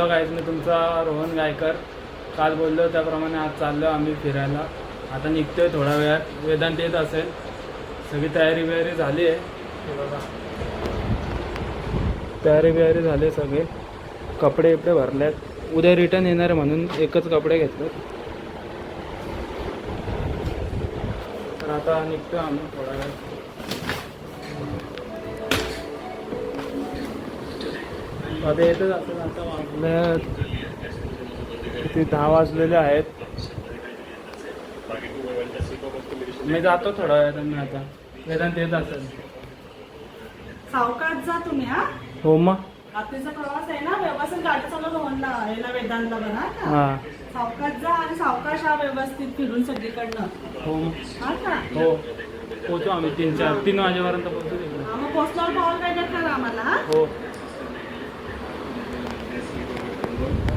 Hello guys मी तुमचा रोहन गायकर. काल बोललो त्याप्रमाणे आज चाललो आम्ही फिरायला. आता निघतोय थोड्या वेळात वेदांत येत असेल. सगळी तयारी बियारी झाली आहे. बघा तयारी बियारी झाली आहे सगळे. कपडे बिपडे भरलेत. उद्या रिटर्न येणार आहे म्हणून एकच कपडे घेतले. तर आता निघतो आम्ही थोड्या वेळात आता येतच आता वाजले किती दहा वाजलेले आहेत. मी जातो थोडा वेळ मी आता. वेदांत येत असेल. सावकाश जा तुम्ही हा? हो मग. रात्रीचा प्रवास आहे ना व्यवस्थित गाडी चालवलं रोहनला याला वेदांतला बघा हां सावकाश जा आणि सावकाश हा व्यवस्थित फिरून सगळीकडनं. हो हा का? हो. पोचू आम्ही तीन चार तीन वाजेपर्यंत कॉल काय करा आम्हाला हा हो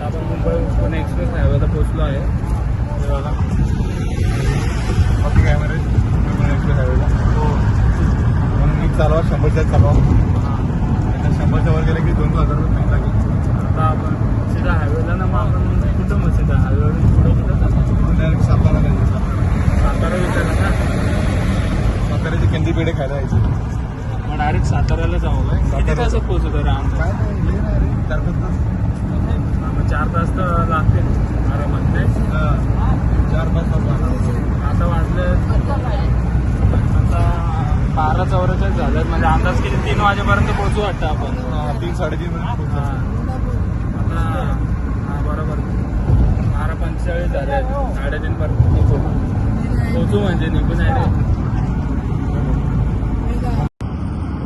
आता आपण मुंबई पुणे एक्सप्रेस हायवेला पोचलो आहे. हे. बाकी काय बरं एक्सप्रेस हायवेला म्हणून मी चालवा शंभरच्या चालवा. शंभरच्या वर गेलं की दोन हजार रुपये फाईन लागेल. आता आपण सीधा हायवेला ना मग आपण कुठं मग सीधा? हायवेवरून पुढं कुठं? डायरेक्ट सातारा जायचं सातारा विचारलं ना. साताऱ्याचे कंदी पेढे खायला यायचे मग डायरेक्ट साताऱ्याला जाऊ काय किती. तासात पोहोचू तर आमचं काय नाही हे नाही रे. चार पाच तास. मग चार तास तर लागतील आरामात नाही हा. चार पाच तास लागणार. आता वाजले. आता बारा चौवेचाळीस झालेत म्हणजे अंदाज किती? तीन वाजेपर्यंत पोहोचू वाटतं आपण. तीन साडेतीन हा. हा बरोबर. बारा पंचेचाळीस झाले. साडेतीन पर्यंत पोहोचू. पोहोचू म्हणजे निघून आहे रे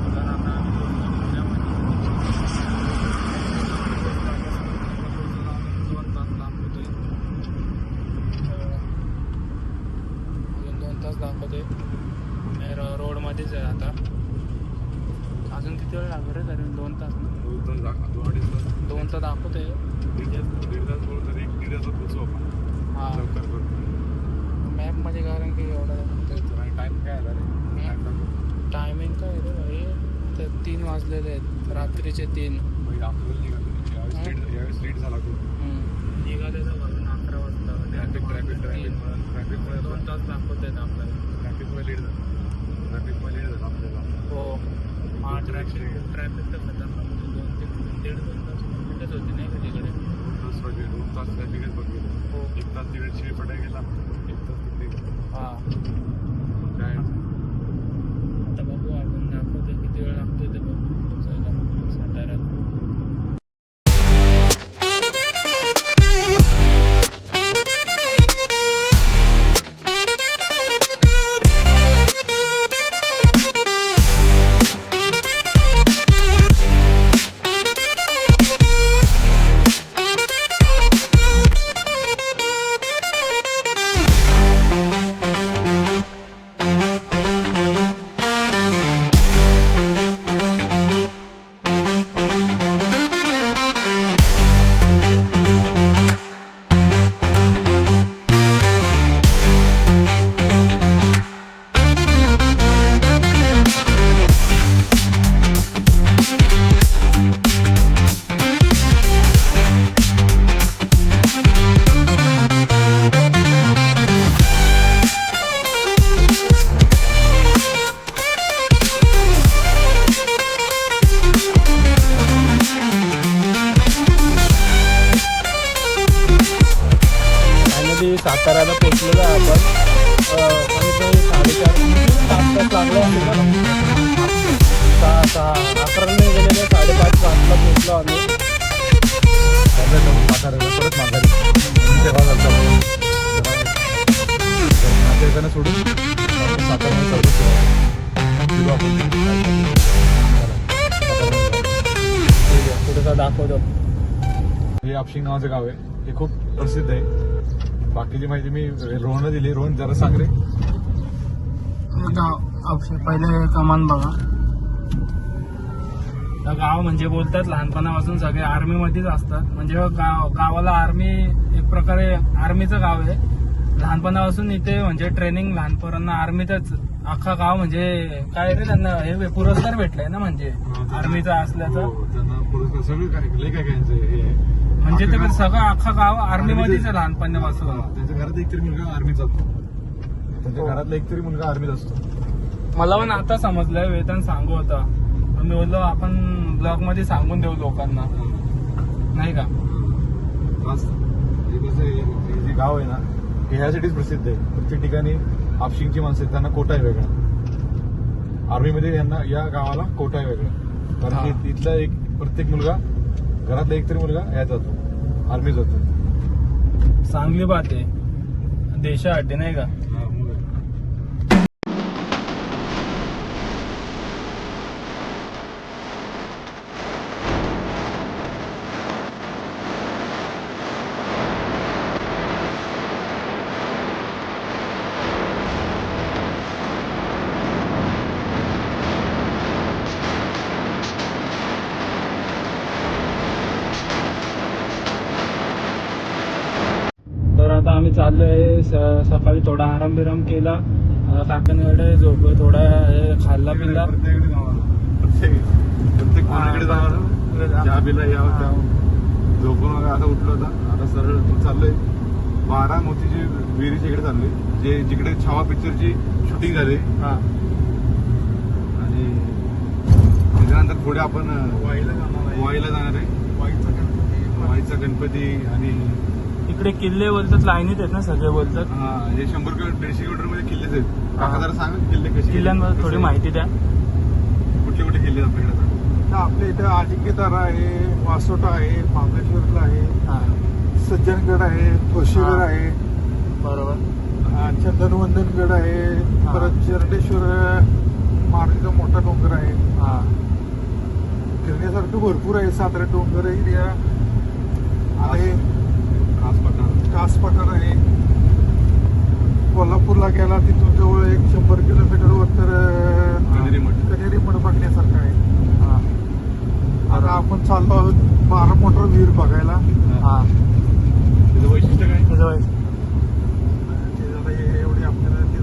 तर आता दोन तास लांब होतोय. अजून दोन तास दाखवते रोडमध्येच आहे आता. अजून किती वेळ लागेल रे? तरी दोन तास ना? दोन तास दोन अडीच तास. दोन तर दाखवते दीड तास दीड तास बोलू तर एक दीड तासात पोहोचू आपण. हा. लवकर करू मॅपमध्ये कारण की एवढं टाइम काय आला रे. टायमिंग काय आहे रे भाई? ते तीन वाजलेले आहेत. रात्रीचे तीन. म्हणजे निघालो. लेट- झाला. निघाले तर घरून अकरा वाजता. ट्रॅफिक दोन तास दाखवत आहेत आपल्याला. ट्रॅफिकमुळे लेट झालं. ट्रॅफिक तर खतरनाक होतं. दोन ते दीड दोन तास कुठेच होते नाही का तिकडे? तास वाजले दोन तास ट्रॅफिकच बघितलं हो. एक तास तिकडे शिरपटा गेला. एक तास तिकडे हा. काय? आपशिंग नावाचं गाव आहे. हे खूप प्रसिद्ध आहे. बाकीची माहिती मी रोहनला दिली. रोहन जरा सांग रे. पहिले कमान बघा. गाव म्हणजे बोलतात लहानपणापासून सगळे आर्मीमध्येच असतात. म्हणजे गाव गावाला आर्मी एक प्रकारे आर्मीचं गाव आहे. लहानपणापासून इथे म्हणजे ट्रेनिंग लहान पोरांना आर्मीतच. अख्खा गाव म्हणजे काय रे त्यांना? हे पुरस्कार भेटलाय ना म्हणजे. आर्मीचा असल्याचा. हो, त्यांना पुरस्कार सगळं काय काय हे. म्हणजे ते सगळं अख्खा गाव आर्मी मध्येच आहे लहानपणापासून. हा, त्यांच्या घरात एक तरी मुलगा आर्मीत जातो. त्यांच्या घरातला एक तरी मुलगा आर्मीत असतो. मला पण आता समजलंय वेतन सांगू होता पण मी बोललो आपण ब्लॉगमध्ये सांगून देऊ लोकांना. नाही का. हे कसं आहे, हे जे गाव आहे ना हे ह्यासाठीच प्रसिद्ध आहे. प्रत्येक ठिकाणी हापशिंगची माणसं आहेत त्यांना कोटा आहे वेगळा. आर्मीमध्ये यांना या गावाला कोटा आहे वेगळा. कारण हा. की इथला एक प्रत्येक मुलगा घरातला एक तरी मुलगा यात जातो. आर्मीत होतो. चांगली बात आहे. देशासाठी नाही का? आम्ही चाललोय. स- सकाळी थोडा आराम बिराम केला काकांकडे झोप थोडा खाल्ला पिल्ला हा. झोपून वगैरे आता उठलो होता आता सरळ चाललोय. बारा मोतीची विहिरीच्या इकडे चाललोय. जे जिकडे छावा पिक्चरची शूटिंग झाली. हा. आणि त्याच्यानंतर पुढे आपण वाईला जाणार वाईला जाणार आहे. वाईचा गणपती. वाईचा गणपती आणि इकडे किल्ले बोलतात लाईनीत आहेत ना सगळे बोलतात. हा, हे शंभर किलो दीडशे किलोमीटरमध्ये किल्लेच आहेत. काका जरा सांगा किल्ले कसे किल्ल्यांबद्दल थोडी माहिती द्या. कुठले कुठले किल्ले आहेत आपल्याकडे आता? आपल्या इथं अजिंक्यतार आहे वासोटा आहे महाबळेश्वरला आहे हा. सज्जनगड आहे ठोशीगड हा. आहे. बरोबर. अं, चंदनवंदनगड आहे हा. परत चरडेश्वर महाराजांचा मोठा डोंगर आहे. हा. फिरण्यासारखं भरपूर आहे सातारा डोंगर एरिया. आहे. पठार कास पठार आहे. कोल्हापूरला गेला तिथून जवळ एक शंभर किलोमीटरवर तर कनेरी मठ. बघण्यासारखं आहे. हा. आता आपण चाललो आहोत बारा मोटर विहीर बघायला. हा. वैशिष्ट्य काय? हे- एवढे आपल्याला ते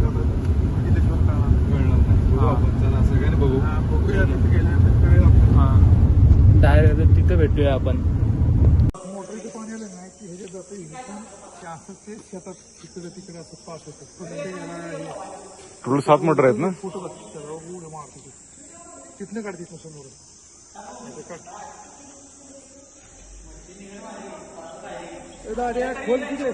हा. आपण. सगळ्यांनी बघू. बघूया तिथे गेल्यानंतर कळेल आपल्याला. हा. डायरेक्ट तिथे भेटूया आपण मोटरीचं पाणी आलं नाही की हे जे जातं इथून ते असं ते शेतात तिकडे तिकडे असं होतं टोटल सात मोटर आहेत ना फुट उड्या मारतो. तिथनं काढ समोर काढ. खोल किती.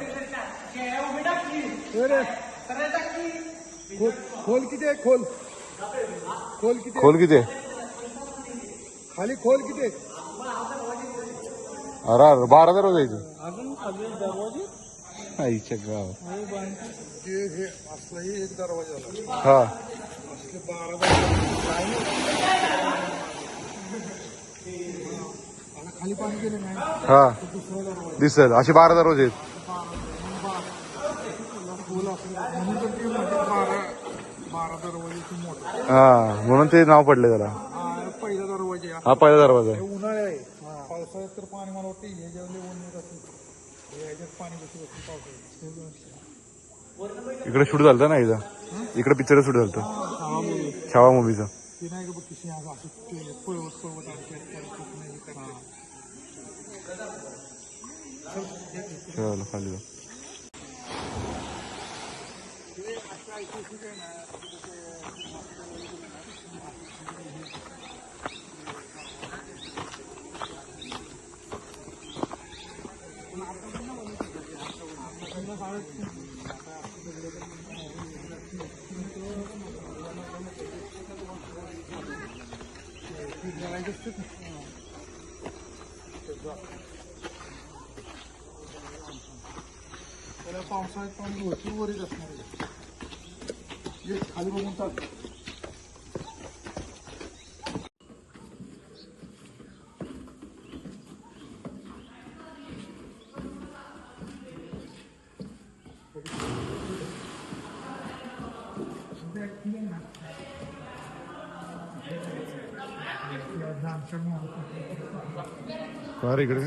खोल- खोल किती आहे खोल खोल किती? खोल किती खाली खोल किती? अरे बारा दरवाजा जायचं अजून सगळे दरवाजे आईच्या हे हे. असलाही एक दरवाजा झाला हा. असले बारा दरवाजे आता खाली पाणी गेलं नाही हा दुसरा दरवाजा दिसत. असे बारा दरवाजे आहेत. असलं म्हणून तर ते म्हणजे बारा बारा दरवाजेची मोठं हा. म्हणून ते नाव पडले त्याला. हा पहिला दरवाजा आहे. हा. पहिला दरवाजा हे आहे उन्हाळा आहे पावसाळ्यात तर पाणी मला वाटतं हे जेवले ऊन येत असेल. इकडे शूट झालं ना इथं इकडे पिक्चर शूट झालं छावा मूवीचं खाली नाही का बघ किती असं असं केलं पळवत पळवत आलं त्यात त्याला कुठं नाही हे करणार. चल खाली जाऊ. त्याला पावसाळ्यात पाणी भरपूर वरीच असणार आहे. ये खाली बघून टाक का रे इकडे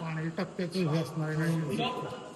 पाण्याच्या टप्प्याचं हे असणार नाही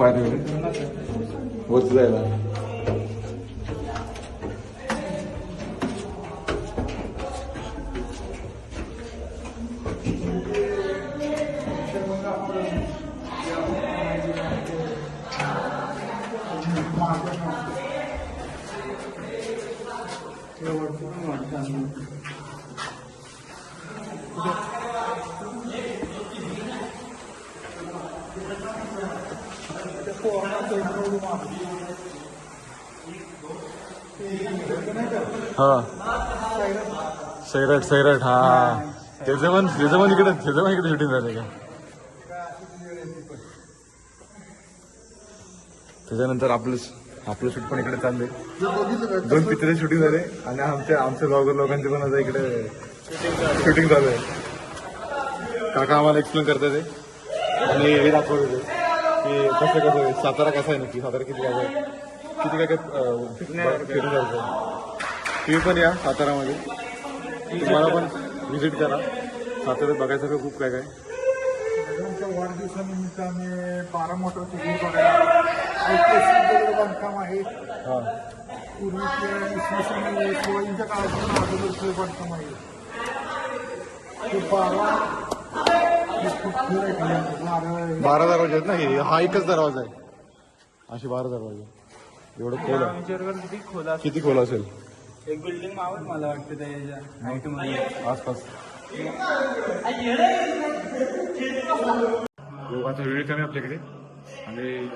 खतरनाक आहे ना पायऱ्या वगैरे हा. सैराट सैराट हा. त्याचं पण त्याचं पण इकडे त्याचं पण इकडे शूटिंग झालं का? त्याच्यानंतर आपलं आपलं शूट पण इकडे चाललंय. दोन पिक्चर शूटिंग झाले आणि आमच्या आमच्या ब्लॉगर लोकांचे पण आता इकडे शूटिंग चालू आहे. काका आम्हाला एक्सप्लेन करतात ते आणि हे दाखवत होते की कसं कसं आहे? सातारा कसा आहे नक्की? सातारा किती काय आहे किती काय काय अं, जायचं तुम्ही पण या सातारामध्ये. तुम्हाला पण व्हिजिट करा. साताऱ्यात बघायचं खूप काय काय. त्यांच्या वाढदिवसानिमित्त आम्ही बारा मोटरचे घर बघायला ऐतिहासिक दगड बांधकाम आहे. हा. पूर्वीचे इसवी सन शिवाजींच्या काळापासून अगोदरचे बांधकाम आहे. ते बारा बारा दरवाजे आहेत ना हे? हा एकच दरवाजा आहे. असे बारा दरवाजे. एवढं खोल आहे. विचार कर किती खोल असेल. किती खोल असेल एक बिल्डिंग मावत मला वाटतं त्याच्या हाईटमध्ये. आसपास. योगाचा वेळ कमी आपल्याकडे. आणि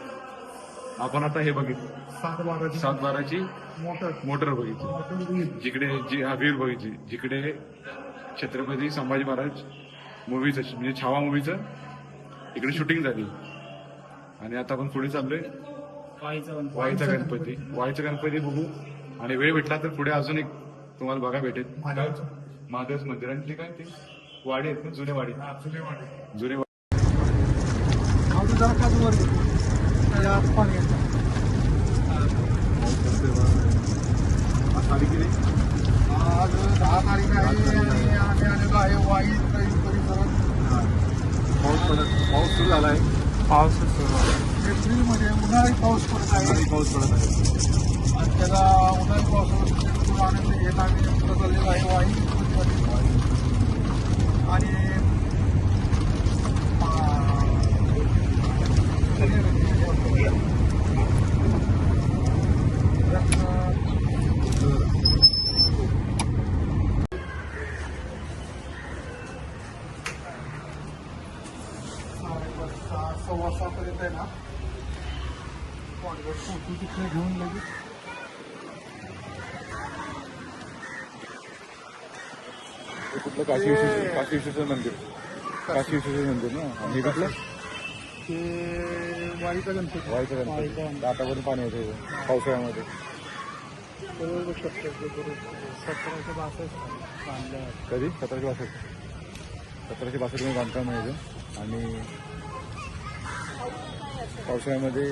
आपण आता हे बघितलं. सात बाराची. सात बाराची मोटर. मोटर बघितली. जिकडे जी हा वीर बघितली जिकडे छत्रपती संभाजी महाराज मूवीचं म्हणजे छावा मूवीचं इकडे शूटिंग झाली. आणि आता आपण पुढे चाललोय. वाईचं गणपती. वाईचा गणपती. बघू. आणि वेळ भेटला तर पुढे अजून एक तुम्हाला बघा भेटेल. महादेवाचं. महादेव मंदिर आणि ते काय ते? वाडे आहेत ना? जुने वाडे. जुने. आज दहा तारीख आहे. आणि आलेलो आहे वाई. पाऊस पडत पाऊस सुरू झाला आहे पावसाच सुरू आहे. एप्रिलमध्ये उन्हाळी पाऊस पडत आहे. आणि पाऊस पडत आहे. आणि त्याला उन्हाळी पावसाला आनंद घेत आम्ही चाललेलो आहे वाई आणि सव्वा सहापर्यंत आहे ना फोटो तिथे घेऊन लगेच हे कुठलं काशी विश्वेश्वर काशी विश्वेश्वर मंदिर. काशी विश्वेश्वर मंदिर ना? आणि कुठलं? ते वाईचा गणपती. वाईचं गणपती. आतापर्यंत पाणी येते पावसाळ्यामध्ये. बरोबर शकतो बरोबर सतराशे बासष्ट. बांधलं कधी? सतराशे बासष्ट. सतराशे बासष्टमध्ये बांधकाम आहे. आणि पावसाळ्यामध्ये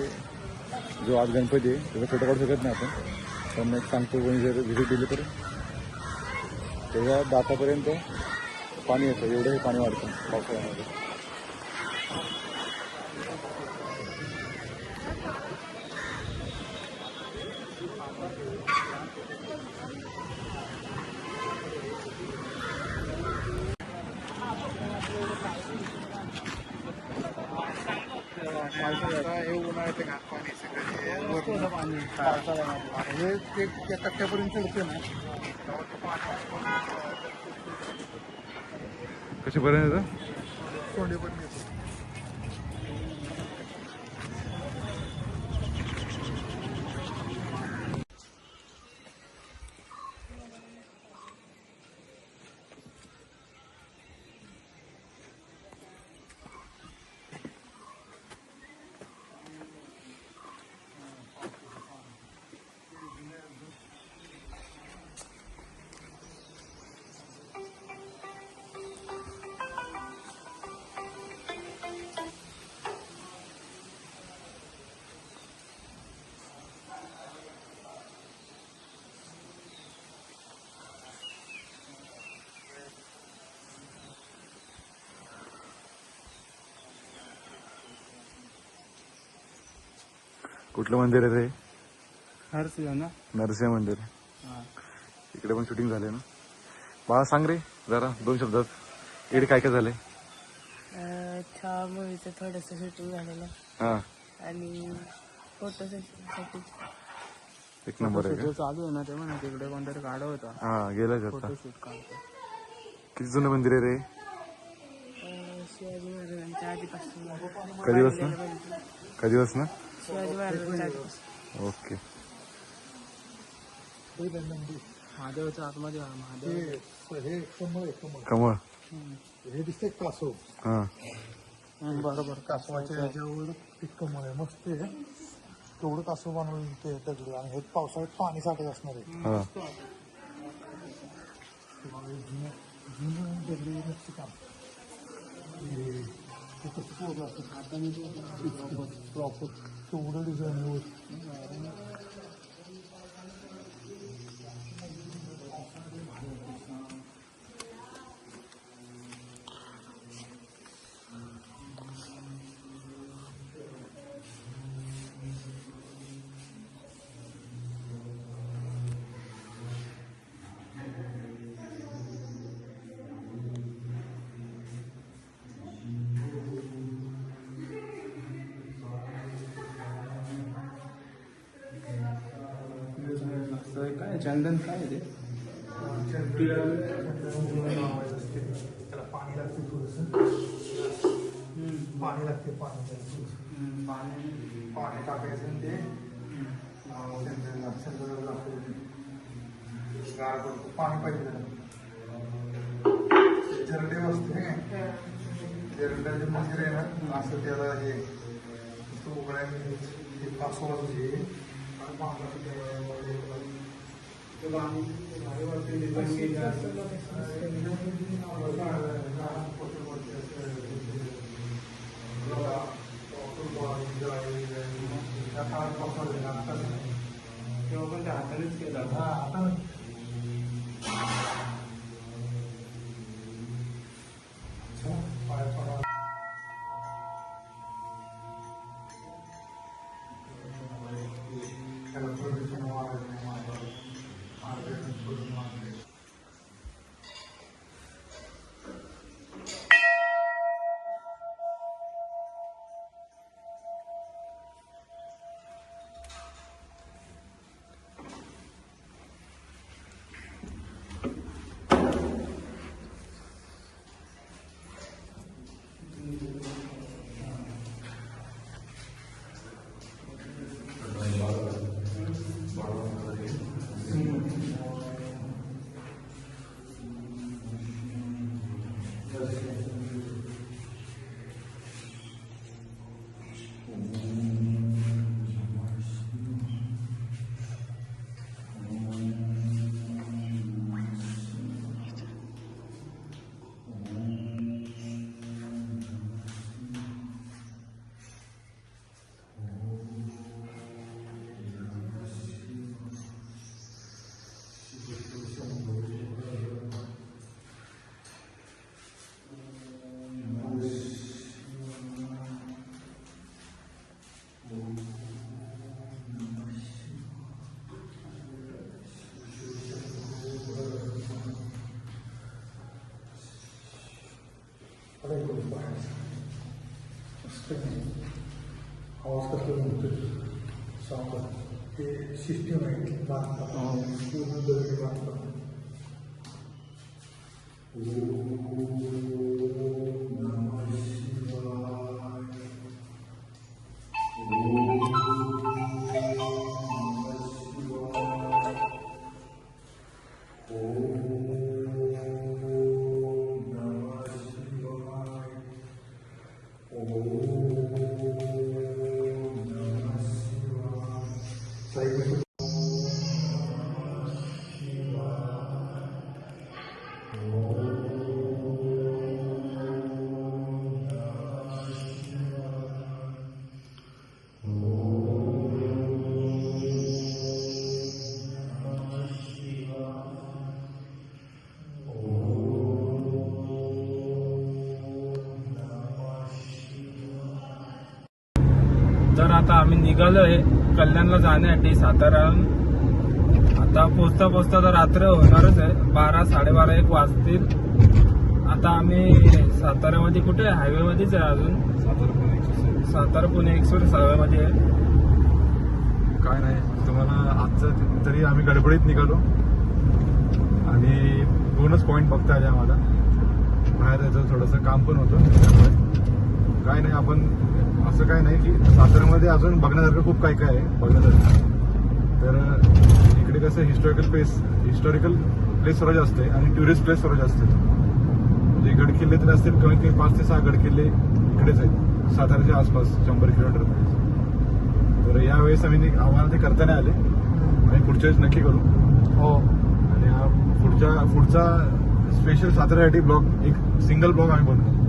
जो आज गणपती आहे त्याचा फोटो काढू शकत नाही आपण. पण एक सांगतो कोणी जर व्हिजिट दिली तर. त्याच्या दातापर्यंत पाणी येतं एवढंही पाणी वाढतं पावसाळ्यामध्ये. हे उन्हाळ्याचे घात पाणी सगळं वरनं हे ते त्या कट्ट्यापर्यंत होते ना. तेव्हा ते पाणी कुठलं मंदिर आहे ते? हर्ष ना? नरसिंह मंदिर. हा. इकडे पण शूटिंग झाले ना. बाळा सांग रे जरा दोन शब्दात. इकडे काय काय झालंय छा मूवीचं थोडंसं शूटिंग झालेलं. हा. आणि फोटो सेशनसाठी एक नंबर आहे का? जो चालू आहे ना ते म्हणा तिकडे कोणतरी गाडं होता. हा गेलाच आता. फोटोशूट काढतो. किती जुनं मंदिर आहे रे? शिवाजी महाराजांच्या आधीपासून कधी बस ना कधी बस ना शिवाजी आधीपासून ओके. महादेवच्या आतमध्ये हा, महादेव हे कमळ. आहे कमळ कमळ हे. दिसते कासव हा हम्म, बरोबर. कासवाच्या ह्याच्यावर एक कमळ आहे. मस्त आहे. तेवढं कासव बनवून ते दगड आणि हे पावसाळ्यात पाणी साठत असणार आहे. जुनं जुनं दगडी नक्की काम हे ते कसं पोहोचलं काय चंदन काय ते त्याला पाणी लागते थोडंसं पाणी लागते पाणी पाणी पाणी टाकायचं आणि ते गार करतो पाणी पाहिजे त्याला. बसते जरड्याचे मंदिर आहे ना असं त्याला हे उघड्या उघड्याने हे Gracias. सावकाश ते सिस्टीम आहे ती बांधकाम पूर्ण तर आता आम्ही निघालोय कल्याणला जाण्यासाठी सातारा आता पोचता पोचता तर रात्र होणारच आहे. बारा साडेबारा एक वाजतील. आता आम्ही साताऱ्यामध्ये कुठे हायवे मध्येच आहे अजून. सातारा पुणे एक्सप्रेस सातारा हायवे मध्ये आहे. काय नाही तुम्हाला आजचं तरी आम्ही गडबडीत निघालो. आणि दोनच पॉईंट बघता आले आम्हाला. बाहेर यायचं थोडंसं काम पण होतं. त्यामुळे काय नाही आपण असं काय नाही की साताऱ्यामध्ये अजून बघण्यासारखं खूप काय काय आहे बघण्यासारखं. तर इकडे कसं हिस्टॉरिकल प्लेस हिस्टॉरिकल प्लेस सर्व जास्त आहे आणि टुरिस्ट प्लेस सर्व जास्त आहे. म्हणजे गडकिल्ले तर असतील कमीत कमी पाच ते सहा गडकिल्ले इकडेच आहेत. साताऱ्याच्या आसपास शंभर किलोमीटर तर यावेळेस आम्ही आम्हाला ते करता नाही आले. आणि पुढच्या वेळेस नक्की करू. हो. आणि हा पुढच्या पुढचा स्पेशल साताऱ्यासाठी ब्लॉग एक सिंगल ब्लॉग आम्ही बनवू.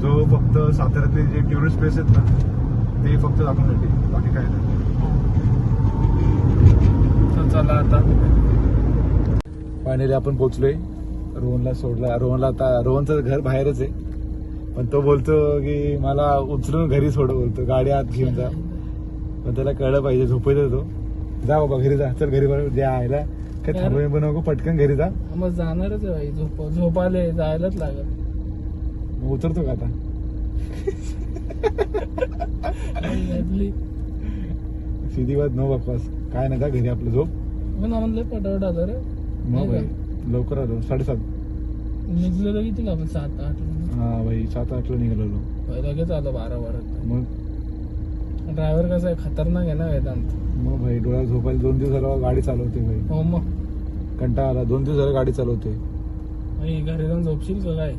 जो फक्त साताऱ्यातले जे टुरिस्ट प्लेस आहेत ना ते फक्त दाखवण्यासाठी बाकी काय नाही. तर चला आता. फायनली आपण पोहोचलोय. रोहनला सोडला रोहनला आता रोहनचं घर बाहेरच आहे. पण तो बोलतो की मला उचलून घरी सोड बोलतो. गाडी आत घेऊन जा. पण त्याला कळलं पाहिजे झोपत तो. जा बाबा घरी जा. चल घरी बरोबर द्या आयला काय. थांबून पण नको पटकन घरी जा. मग जाणारच आहे भाई झोप झोपाले जायलाच लागत उतरतो का आता. सीधी बात नो बकवास. काय नाही जा घरी आपलं झोप. म्हणलं पटापट आलं रे. मग भाई लवकर आलो. साडेसात. निघलेलो किती का आपण? सात आठ हा भाई सात आठला निघालो भाई लगेच आलो बारा बारा. मग? ड्रायव्हर कसा आहे? खतरनाक आहे ना वेदांत? मग भाई डोळ्यात झोपायला दोन दिवस झाला गाडी चालवते भाई हो मग. कंटाळा आला. दोन दिवस झाला गाडी चालवते घरी जाऊन झोपशील का काय?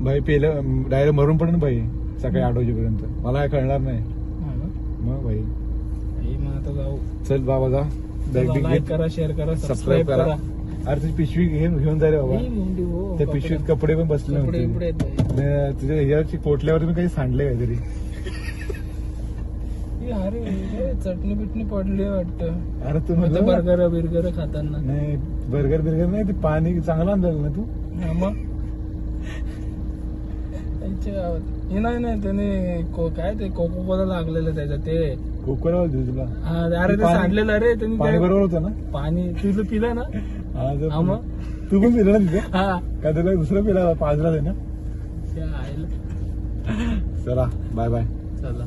भाई पेलं डायरेक्ट मरून पडेल भाई सकाळी आठ वाजेपर्यंत. मला काय कळणार नाही? मग भाई मग आता जाऊ. चल बाबा जा. बॅग बिग लाईक करा शेअर करा सबस्क्राईब करा. अरे तुझी पिशवी घेऊन घेऊन जा रे बाबा. ही त्या पिशवीत कपडे पण बसले नव्हते. तुझ्या ह्याच्यावरची पोटल्यावर मी काही सांडले काहीतरी. अरे चटणी बिटणी पडली वाटतं. अरे तू बर्गर बिर्गर खाताना. नाही बर्गर बिर्गर नाही ते पाणी चांगलं आणलेलं ना तू? मग? त्यांच्या गावात हे नाही नाही त्याने को- काय ते कोको कोला लागलेलं त्याच्यात ते. कुकर तुला? हा, अरे ते पाणी- सांडलेलं रे तुम्ही पाणी काय- बरोबर होतं ना? पाणी तुझं पिलं ना? हा, जर- हा मग? तू पण पिलं ना तिथे? हा. का तुला दुसरं पिला पाजला आहे ना त्या आईला चला बाय बाय चला.